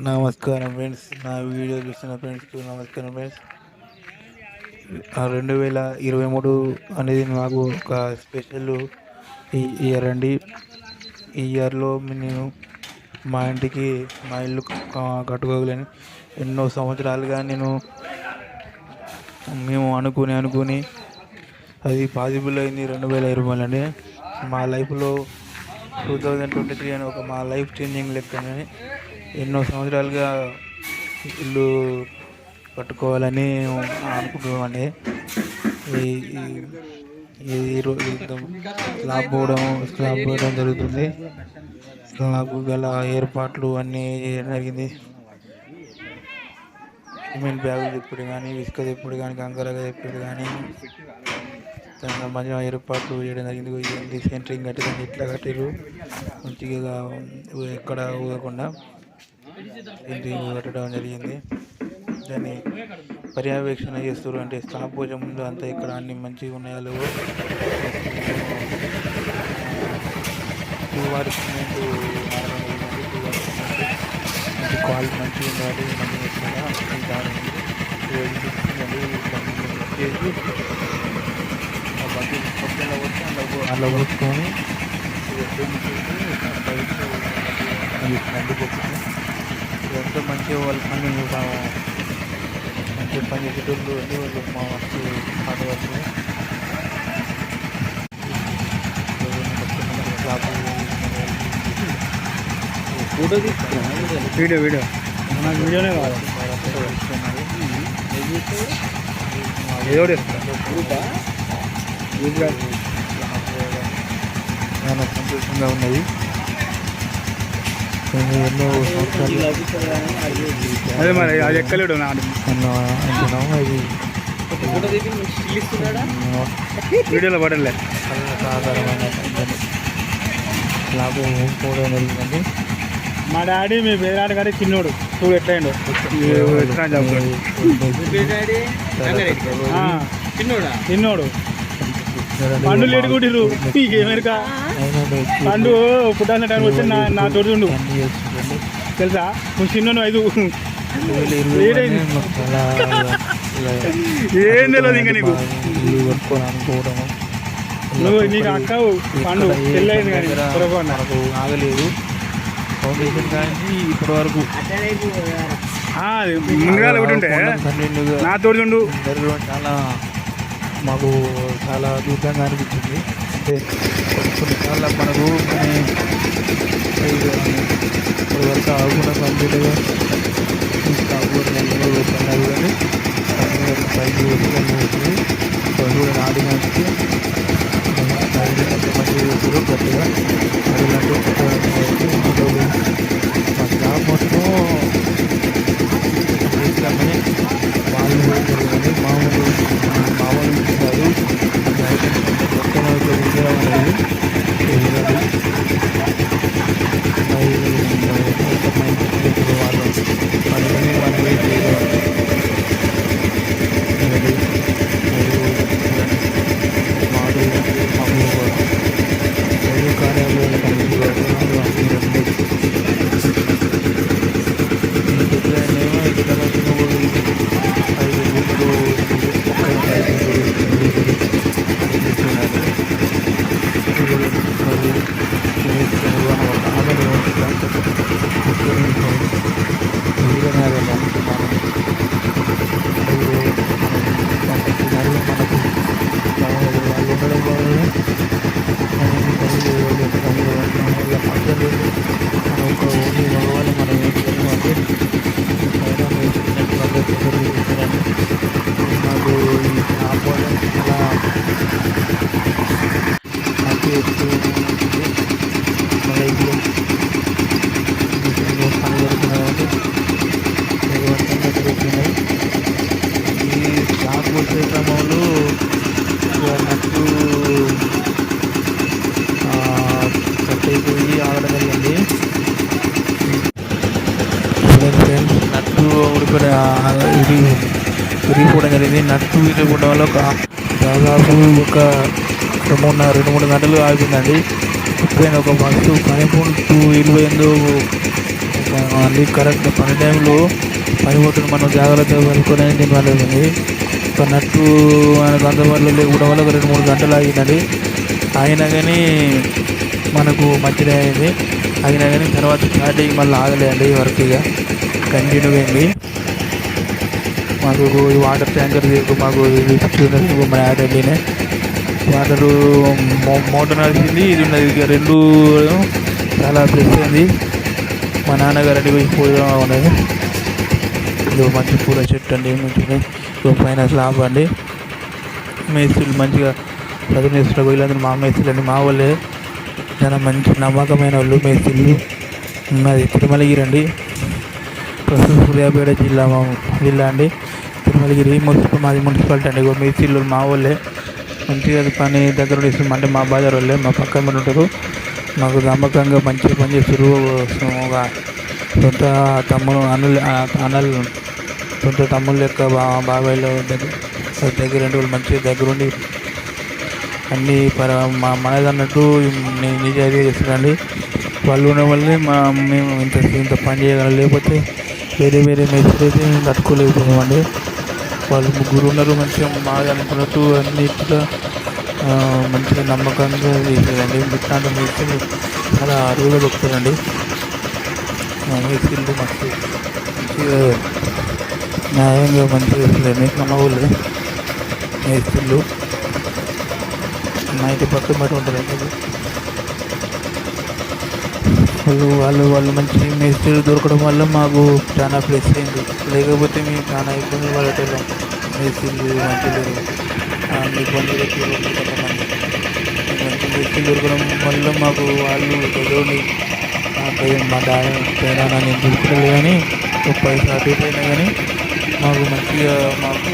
నమస్కారం ఫ్రెండ్స్. నా వీడియో చూస్తున్న ఫ్రెండ్స్కి నమస్కారం ఫ్రెండ్స్. రెండు వేల ఇరవై మూడు అనేది నాకు ఒక స్పెషల్ ఇయర్ అండి. ఈ ఇయర్లో నేను మా ఇంటికి మా ఇల్లు కట్టుకోగలని కట్టుకోగలను ఎన్నో సంవత్సరాలుగా నేను మేము అనుకుని అనుకుని అది పాసిబుల్ అయింది రెండు వేల ఇరవై అండి. మా లైఫ్లో టూ థౌజండ్ ట్వంటీ త్రీ అని ఒక మా లైఫ్ చేంజింగ్ లెక్కనని ఎన్నో సంవత్సరాలుగా ఇల్లు కట్టుకోవాలని అనుకుంటున్నామండి ఈ ఈ- రోజు స్లాబ్ పోవడం స్లాబ్ పోవడం జరుగుతుంది. స్లాబ్ గల ఏర్పాట్లు అన్నీ చేయడం జరిగింది. సిమెంట్ బ్యాగులు తిప్పుడు కానీ ఇసుక తిప్పుడు కానీ కంకర తిప్పుడు కానీ దానికి సంబంధించిన ఏర్పాట్లు చేయడం జరిగింది. సెంట్రింగ్ సెంటరింగ్ కట్టి ఇట్లా కట్టారు. మంచిగా ఎక్కడ ఊగకుండా. సెంటరింగ్ పెట్టడం జరిగింది. దాన్ని పర్యవేక్షణ చేస్తారు అంటే స్లాబ్ పోసే ముందు అంతా ఇక్కడ అన్ని మంచిగా ఉన్నాయో లేవు? టూ సిమెంట్ క్వాలిటీ మంచిగా ఉండాలి. అలా ఆ బకెట్ వచ్చి పోసుకొని మండిపోతుంది ఇదంతా మంచిగా వాళ్ళ పని బాగా మంచిగా పని చేసేటోళ్ళు అన్ని వాళ్ళు మా వస్తు హార్డ్ వర్క్ ఫోటో తీసుకున్నా వీడియో వీడియో నాకు వీడియోనే కావాలి ఏదో చాలా సంతోషంగా ఉన్నది అదే మరి అది ఎక్కలేడు నాడు వీడియోలో పడలే సాధారణమైన జరిగిందండి మా డాడీ మీ పేరాడు గారి చిన్నోడు. చూడు ఎట్లయిండు. చిన్నోడా? చిన్నోడు. పండు లేడు కొట్టిర్రు. ఏమెరక పండు పుట్టాల్సిన టైం వచ్చి నా నా తోడుండు తెలుసా? నువ్వు చిన్న ఐదు. ఏం తెలియదు ఇంకా నీకు. నువ్వు నీకు అక్క పండు పెళ్ళైంది కానీ పొరపాటున. ఆగలేదు ఫౌండేషన్ కానీ ఇప్పటి వరకు ముందుగా ఒకటి ఉంటే నా తోడుండు చాలా మాకు చాలా దూరంగా అనిపించింది. అంటే కొన్ని కొన్నిసార్లు మనకు కొన్ని ఇప్పుడు వరకు ఆగకుండా కంప్లీట్గా కాకూడదు పడినది కానీ కంప్లీట్గా పైకి వచ్చింది కొన్ని కూడా నాటి మంచి మంచిగా చేస్తారు గట్టిగా అదిలాంటి మా స్టాఫ్ మొత్తం చేస్తామని వాళ్ళు జరిగింది మామూలు మామూలు కాదు మొత్తం ఒక విజయం అనేది తెలియదు వాళ్ళు వాళ్ళని వాళ్ళు మాడు మామూలు కూడా కార్యాలయాలు కనిపించారు భగవాన్ మనం ఏం చేయాలంటే నాకు ఈ ఆపోవడం చాలా హ్యాపీ ఎక్స్పీరియన్స్ మన లైఫ్లో ఎన్నో పనులు జరుగుతున్నాయంటే భగవంతంగా జరుగుతున్నాయి ఈ స్టాక్ వచ్చే నట్టు కట్ అయిపోయి ఆగడం జరిగింది ఫ్రెండ్స్ నట్టు ఇది విరిగిపోవడం జరిగింది నట్టు విరిగిపోవడం వల్ల ఒక దాదాపు ఒక రెండు మూడు రెండు మూడు గంటలు ఆగిందండి ఎప్పుడైనా ఒక బస్సు పనిపూర్తి ఇరవై ఎనిమిది మళ్ళీ కరెక్ట్ పని టైంలో పని మనం జాగ్రత్తగా పడుకొని నేను ఒక నట్టు మనకు అందుబాటులో కూడా వల్ల ఒక రెండు మూడు గంటలు ఆగిందండి. అయినా కానీ మనకు మంచిదే అయింది. అయినా కానీ తర్వాత స్టార్టింగ్ మళ్ళీ ఆగలేదండి వర్క్ ఇక. కంటిన్యూ అయింది. మాకు ఈ వాటర్ ట్యాంకర్ మాకు మన యాడ్ యాడలీనే వాటరు మో- మోటార్ నడిచింది. ఇది ఉన్నది ఇక రెండు చాలా ప్లస్ అయింది. మా నాన్నగారు అడిగి పోయి ఉన్నది ఇది మంచి పూల చెట్టు అండి మంచిగా సో పైన స్లాబ్ అండి. మేస్త్రులు మంచిగా చదువు మేస్త్రులు వీళ్ళందరూ మా మేస్త్రులు అండి మా వాళ్ళే. చాలా మంచి నమ్మకమైన వాళ్ళు మేస్త్రులు. మాది తిరుమలగిరి అండి ప్రస్తుతం సూర్యాపేట జిల్లా మా జిల్లా అండి. తిరుమలగిరి మున్సిపల్ మాది మున్సిపాలిటీ అండి. మేస్త్రులు మా వాళ్ళే. మంచిగా పని దగ్గర ఇస్తున్నాం అంటే మా బాజార్ వాళ్ళే మా పక్క పని ఉంటారు. మాకు నమ్మకంగా మంచిగా పనిచేస్తారు ఒక సొంత తమ్ముడు అన్నలు అన్నలు సొంత తమ్ముళ్ళ యొక్క బా బాబాయ్లు దగ్గర దగ్గర రెండు వాళ్ళు మంచిగా దగ్గరుండి అన్నీ పర మా మనది అన్నట్టు ని- నిజాయితీగా వాళ్ళు ఉన్న వల్లే మా మేము ఇంత ఇంత పని చేయగలం. లేకపోతే వేరే వేరే మెసేజ్ అయితే మేము తట్టుకోలేకపోయామండి. వాళ్ళు ముగ్గురు ఉన్నారు మంచిగా మాది అనుకున్నట్టు అన్నిటిగా మంచిగా నమ్మకంగా చేసేదండి ఇట్లాంటి మేస్త్రి చాలా అరువుగా దొరుకుతారండి ఆ మస్తు మంచిగా న్యాయంగా మంచి చేస్తారండి మన ఊళ్ళో మేస్త్రీలు మా పక్కన బట్టి ఉంటారు వాళ్ళు వాళ్ళు వాళ్ళు మంచి మేస్త్రీలు దొరకడం వల్ల మాకు చాలా ప్లస్ అయింది. లేకపోతే మేము చాలా ఇబ్బంది పడేటోళ్ళం. మేస్త్రీలు మంచి లేరు ఆ, కొంతమంది మంచి మేస్త్రీలు దొరకడం వల్ల మాకు వాళ్ళు చదువుని మా డాడీ తేడా నేను దొరకలేదు కానీ ఒక పైసా అటు ఇటు కానీ మాకు మంచిగా మాకు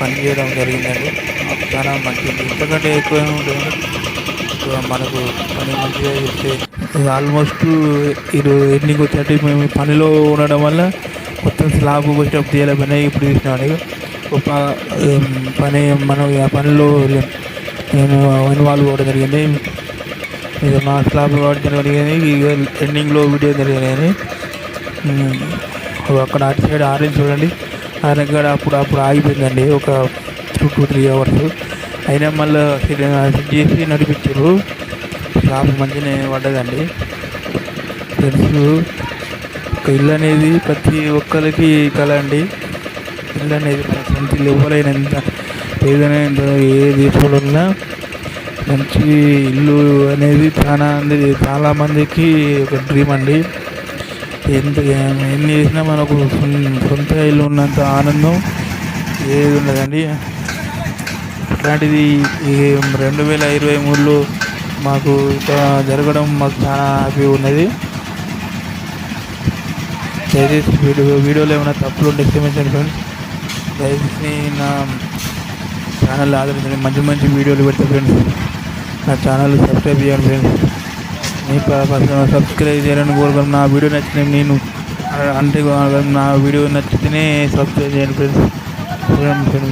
పని చేయడం జరిగిందండి. మాకు చాలా మంచిది. ఇంతకంటే ఎక్కువ ఉంటుంది మనకు పని మంచిగా చేస్తే ఆల్మోస్ట్ ఇరు ఎండింగ్ వచ్చేటట్టు మేము పనిలో ఉండడం వల్ల మొత్తం స్లాబ్ వచ్చేటప్పుడు తీయలేకపోయినా ఇప్పుడు చూసినాడు ఒక పని మనం ఆ పనిలో నేను ఇన్వాల్వ్ అవ్వడం జరిగింది. ఇక మా స్లాబ్ వాడడం జరిగింది ఇక ఎండింగ్లో వీడియో జరిగింది అక్కడ అటు సైడ్ ఆరెంజ్ చూడండి. ఆరెంజ్ కాడ అప్పుడు అప్పుడు ఆగిపోయిందండి. ఒక టూ టూ త్రీ అవర్స్. అయినా మళ్ళీ సెట్ చేసి నడిపించారు. స్లాబ్ మంచిగానే పడ్డదండి. తెలుసు ఒక ఇల్లు అనేది ప్రతి ఒక్కరికి కళ అండి. ఇల్లు అనేది మన సొంత ఇల్లు ఎవరైనా ఎంత ఏదైనా ఏ దేశంలో ఉన్నా మంచి ఇల్లు అనేది చాలా మంది చాలా మందికి ఒక డ్రీమ్ అండి. ఎంత ఎన్ని చేసినా మనకు సొంత ఇల్లు ఉన్నంత ఆనందం ఏది ఉండదండి. అట్లాంటిది రెండు వేల ఇరవై మూడులో మాకు జరగడం మాకు చాలా హ్యాపీ ఉన్నది. దయచేసి వీడియో వీడియోలో ఏమైనా తప్పులు ఉంటే క్షమించండి ఫ్రెండ్స్. దయచేసి నా ఛానల్ ఆదరించండి. మంచి మంచి వీడియోలు పెడతా ఫ్రెండ్స్. నా ఛానల్ సబ్స్క్రైబ్ చేయండి ఫ్రెండ్స్. మీ సబ్స్క్రైబ్ చేయాలని కోరుకున్నాను నా వీడియో నచ్చిన నేను అంటే నా వీడియో నచ్చితేనే సబ్స్క్రైబ్ చేయండి ఫ్రెండ్స్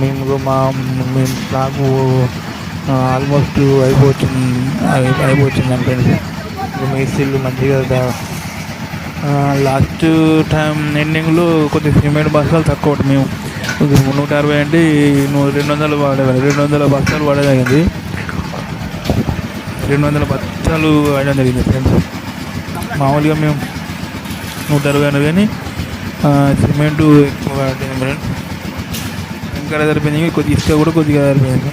మేము మా మేము నాకు ఆల్మోస్ట్ అయిపోతుంది అయిపోతుంది అయిపోతుందండి ఫ్రెండ్స్ మేస్త్రీలు మంచిగా లాస్ట్ టైం ఎండింగ్లో కొద్దిగా సిమెంట్ బస్తాలు తక్కువ మేము. కొద్దిగా నూట అరవై అంటే నూ- రెండు వందలు వాడేవాళ్ళు రెండు వందల బస్తాలు వాడేదగింది రెండు వందల పచ్చలు వేయడం జరిగింది ఫ్రెండ్స్. మామూలుగా మేము నూట అరవై అన్నారు కానీ సిమెంటు ఎక్కువ వాడింది ఫ్రెండ్ ఇంకా సరిపోయింది కొద్దిగా ఇసుక కూడా కొద్దిగా సరిపోయింది.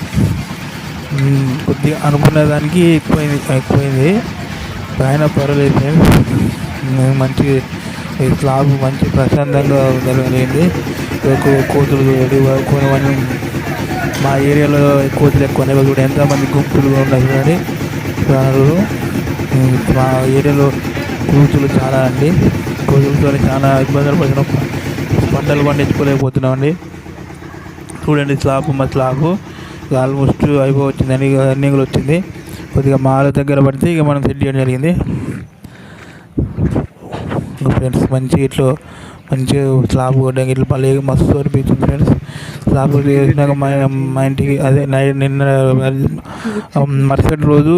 కొద్దిగా అనుకున్న దానికి ఎక్కువైంది ఎక్కువైంది. పైన పర్వాలేదు ఫ్రెండ్స్. మంచి స్లాబ్ మంచి ప్రశాంతంగా జరిగింది ఎక్కువ కోతులు కొన్ని మా ఏరియాలో కోతులు ఎక్కువ కూడా ఎంతమంది గుంపులుగా ఉన్నాయి కానీ ప్రాణులు మా ఏరియాలో కోతులు చాలా అండి. కోతులతో చాలా ఇబ్బందులు పడుతున్నాం పంటలు పండించుకోలేకపోతున్నాం అండి చూడండి స్లాబ్ మా స్లాబ్ ఆల్మోస్ట్ అయిపోవచ్చింది అన్ని రన్నింగ్లో వచ్చింది. కొద్దిగా మాల దగ్గర పడితే ఇక మనం సెట్ చేయడం జరిగింది. ఫ్రెండ్స్ మంచి ఇట్లా మంచిగా స్లాబ్ కొట్టడం ఇట్లా మళ్ళీ మస్తు అనిపించింది ఫ్రెండ్స్ స్లాబ్ చేసినాక మా మా ఇంటికి అదే నైట్ నిన్న మరుసటి రోజు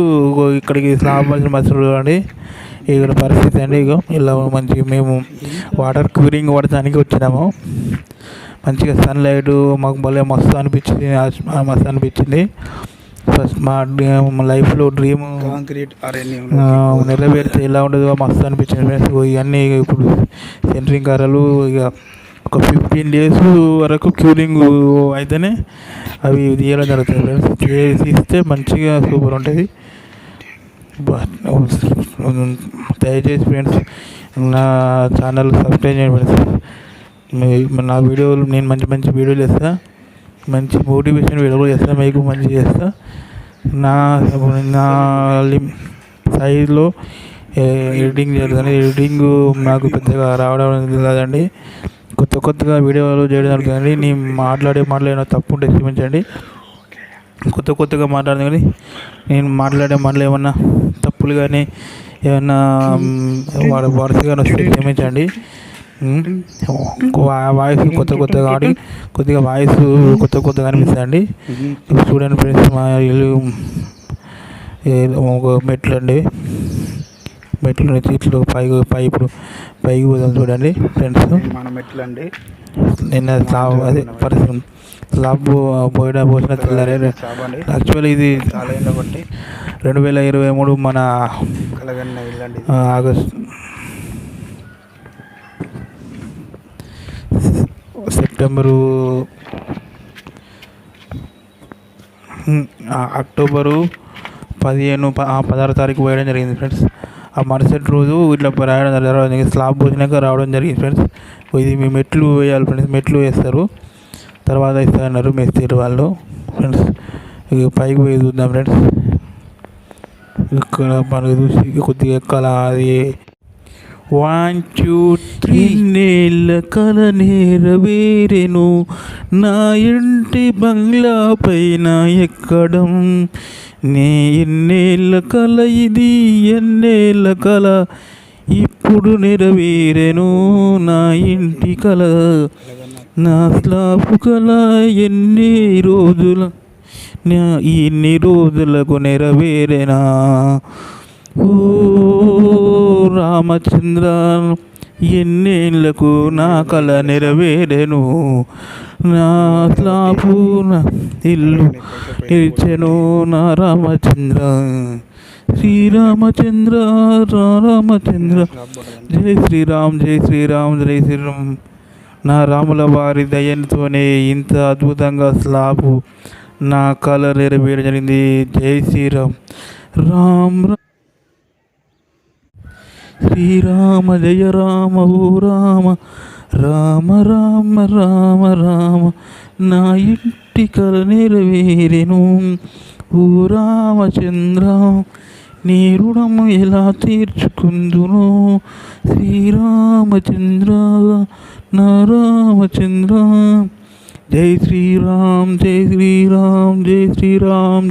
ఇక్కడికి స్లాబ్ వచ్చిన మరుసటి రోజు అండి. ఇక్కడ పరిస్థితి అండి ఇక ఇలా మంచిగా మేము వాటర్ క్యూరింగ్ పడటానికి వచ్చినాము. మంచిగా సన్లైట్ మాకు భలే మస్తు అనిపించింది. మస్తు అనిపించింది. ఫస్ట్ మా లైఫ్లో డ్రీమ్ కాంక్రీట్ నెరవేరితే ఎలా ఉండదో మస్తు అనిపించింది. ఫ్రెండ్స్ ఇవన్నీ ఇప్పుడు సెంటరింగ్ కర్రలు ఇక ఒక ఫిఫ్టీన్ డేస్ వరకు క్యూరింగ్ అయితేనే అవి తీయడం జరుగుతుంది ఫ్రెండ్స్. చేసి ఇస్తే మంచిగా సూపర్ ఉంటుంది. దయచేసి ఫ్రెండ్స్ నా ఛానల్ సబ్స్క్రైబ్ చేయండి ఫ్రెండ్స్. నా వీడియోలు నేను మంచి మంచి వీడియోలు చేస్తా. మంచి మోటివేషన్ వీడియో కూడా చేస్తా మీకు మంచి చేస్తా. నా నా లిమ్ ఎడిటింగ్ జరుగుతుంది ఎడిటింగ్ నాకు పెద్దగా రావడం లేదండి. కొత్త కొత్తగా వీడియోలు చేయడం జరుగుతుంది నేను మాట్లాడే మాటలు ఏమైనా తప్పు ఉంటే క్షమించండి. కొత్త కొత్తగా మాట్లాడదు కానీ నేను మాట్లాడే మాటలు ఏమన్నా తప్పులు కానీ ఏమన్నా వాడు వరుసగా వస్తే క్షమించండి. వాయిస్ కొత్త కొత్తగా ఆడి కొద్దిగా వాయిస్ కొత్త కొత్తగా అనిపిస్తుందండి ఇప్పుడు చూడండి ఫ్రెండ్స్ మా ఇల్లు ఒక మెట్లు అండి. మెట్లు ఇట్లు పైకి పై ఇప్పుడు పైకి పోదాం చూడండి ఫ్రెండ్స్ మన మెట్లు అండి. నిన్న స్లాబ్ అదే పరిస్థితి స్లాబ్ పోయిన పోసిన తెల్లారే. యాక్చువల్లీ ఇది రెండు వేల ఇరవై మూడు మన ఆగస్ట్ సెప్టెంబరు అక్టోబరు పదిహేను ఆ, పదహారు తారీఖు పోయడం జరిగింది ఫ్రెండ్స్. ఆ మరుసటి రోజు ఇట్లా రాయడం జరిగింది. స్లాబ్ పోసినాక రావడం జరిగింది ఫ్రెండ్స్. ఇది మీ మెట్లు వేయాలి ఫ్రెండ్స్. మెట్లు వేస్తారు. తర్వాత ఇస్తారన్నారు మేస్త్రి వాళ్ళు ఫ్రెండ్స్. ఇక పైకి పోయి చూద్దాం ఫ్రెండ్స్. ఇక్కడ మనకి చూసి కొద్దిగా ఎక్కాల అది వన్ టూ త్రీ నేల కల నెరవేరెను. నా ఇంటి బంగ్లా పైన ఎక్కడం. నే ఎన్నేళ్ళ కల ఇది ఎన్నేళ్ళ కల. ఇప్పుడు నెరవేరెను నా ఇంటి కల. నా స్లాపు కల ఎన్ని రోజుల నా రోజులకు నెరవేరేనా? ఓ రామచంద్ర ఎన్నేళ్ళకు నా కళ నెరవేరెను? నా స్లాపు నా ఇల్లు నిలిచెను నా రామచంద్ర. శ్రీరామచంద్ర రామచంద్ర. జై శ్రీరామ్ జై శ్రీరామ్ జై శ్రీరామ్. నా రాముల వారి దయనితోనే ఇంత అద్భుతంగా స్లాపు నా కళ నెరవేర జరిగింది జై శ్రీరామ్. రామ్ రా- శ్రీరామ జయ రామ ఓ రామ రామ రామ రామ రామ నా ఇంటి కల నెరవేరెను. ఓ రామచంద్ర నీ రుణము ఎలా తీర్చుకుందును? శ్రీరామచంద్ర నా రామచంద్ర జై శ్రీరామ్ జై శ్రీరామ్ జై శ్రీరామ్